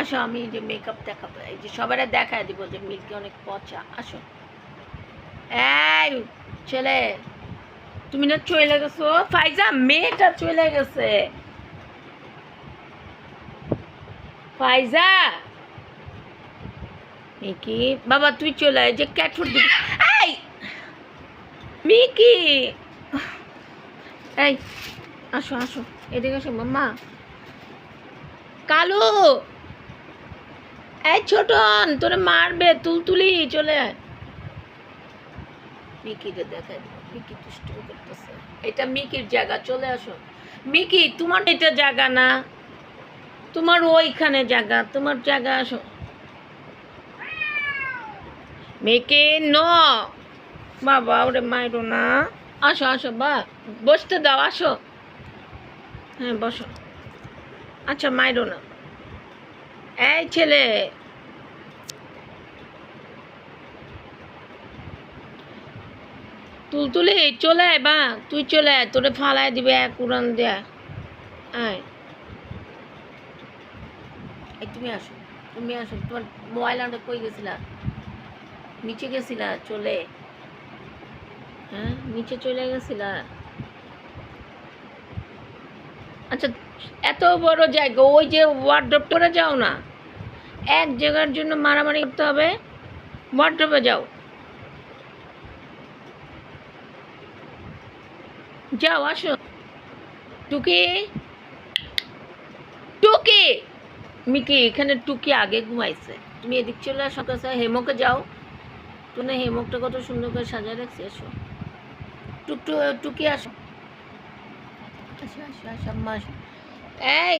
আসো আমি যে মেকআপ দেখাবো। এই যে সবাই দেখায় দিব যে মিল্কি অনেক পচা। আসো। এই ছেলে, তুমি না চলে গেছো? ফাইজা, মেয়েটা চলে গেছে। ফাইজা! মিকি, বাবা, তুই চলে যে ক্যাট ফুড দিবি। এই! মিকি! এই, আসো আসো, এদিকে আসো মাম্মা। কালু! এই ছোটন, তোরে মারবে, তুলতুলি, চলে। আয় মিকিকে দেখাই মিকি দুষ্টু করতেছে। এটা মিকির জায়গা, চলে আসো। মিকি, তোমার এটা জায়গা না। তোমার ওইখানে জায়গা, তোমার জায়গা আসো। মিকি, ন! বাবা, ওরে মাইরো না। আসো আসো, বা, বসতে দাও, আসো। হ্যাঁ বসো। আচ্ছা মাইরো না। এই ছেলে। তুলতুলি চলে আয় বা, তুই চলে আয়, তোরে ফালাই দিবে এক উড়ান আয়। তুমি আসো তুমি আসো, তোমার মোবাইল আনতে কই গেছিলা? নিচে গেছিলা, চলে। হ্যাঁ নিচে চলে গেছিলা? আচ্ছা এত বড় জায়গা, ওই যে ওয়ার্ড্রপ করে যাও না। এক জায়গার জন্য মারামারি করতে হবে ওয়ার্ড্রপে যাও। যাও, আসো। টুকি। টুকি! মিকি, এখানে টুকি আগে ঘুমাইছে। তুমি এদিক চলে আসো, কাছে হেমকে যাও। তুমি হেমকটা কত সুন্দর করে সাজায় রাখছি, এসো। টুকটু টুকি, আসো। এই